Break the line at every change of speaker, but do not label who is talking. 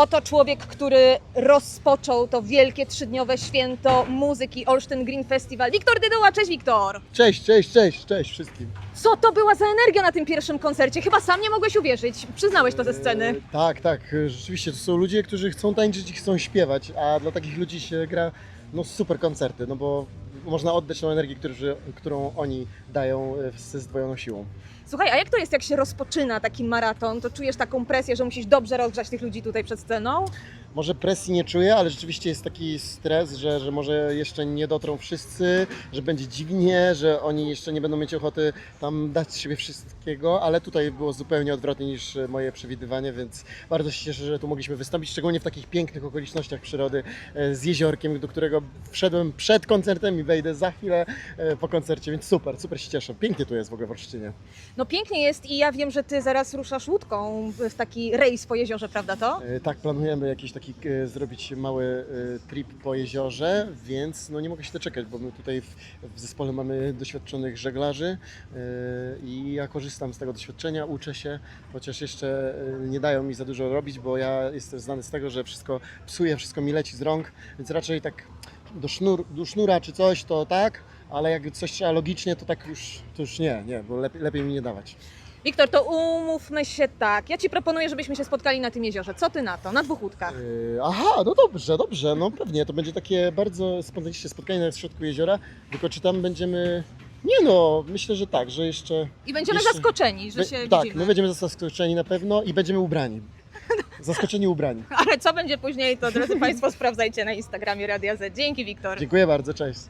Oto człowiek, który rozpoczął to wielkie trzydniowe święto muzyki Olsztyn Green Festival. Wiktor Dyduła, cześć Wiktor!
Cześć, cześć, cześć, cześć wszystkim.
Co to była za energia na tym pierwszym koncercie? Chyba sam nie mogłeś uwierzyć. Przyznałeś to ze sceny.
E, tak, tak, e, rzeczywiście to są ludzie, którzy chcą tańczyć i chcą śpiewać, a dla takich ludzi się gra no super koncerty, no bo można oddać tą energię, którzy, którą oni dają e, ze zdwojoną siłą.
Słuchaj, a jak to jest, jak się rozpoczyna taki maraton? To czujesz taką presję, że musisz dobrze rozgrzać tych ludzi tutaj przed sceną?
Może presji nie czuję, ale rzeczywiście jest taki stres, że, że może jeszcze nie dotrą wszyscy, że będzie dziwnie, że oni jeszcze nie będą mieć ochoty tam dać siebie wszystkiego, ale tutaj było zupełnie odwrotnie niż moje przewidywanie, więc bardzo się cieszę, że tu mogliśmy wystąpić, szczególnie w takich pięknych okolicznościach przyrody e, z jeziorkiem, do którego wszedłem przed koncertem i wejdę za chwilę e, po koncercie, więc super, super się cieszę. Pięknie tu jest w ogóle w Olsztynie.
No pięknie jest i ja wiem, że ty zaraz ruszasz łódką w taki rejs po jeziorze, prawda to?
E, Tak, planujemy jakiś taki e, zrobić mały e, trip po jeziorze, więc no nie mogę się doczekać, bo my tutaj w, w zespole mamy doświadczonych żeglarzy e, i ja korzystam z tego doświadczenia, uczę się, chociaż jeszcze e, nie dają mi za dużo robić, bo ja jestem znany z tego, że wszystko psuję, wszystko mi leci z rąk, więc raczej tak do, sznur, do sznura czy coś to tak, ale jak coś trzeba logicznie, to tak już, to już nie, nie, bo lepiej, lepiej mi nie dawać.
Wiktor, to umówmy się tak. Ja ci proponuję, żebyśmy się spotkali na tym jeziorze. Co ty na to? Na dwóch łódkach.
Yy, Aha, no dobrze, dobrze, no pewnie. To będzie takie bardzo spontaniczne spotkanie na środku jeziora, tylko czy tam będziemy... Nie no, myślę, że tak, że jeszcze...
I będziemy
jeszcze-
zaskoczeni, że
Be-
się
tak,
widzimy.
my będziemy zaskoczeni na pewno i będziemy ubrani. Zaskoczeni ubrani.
Ale co będzie później, to drodzy Państwo sprawdzajcie na Instagramie Radia Z. Dzięki Wiktor.
Dziękuję bardzo, cześć.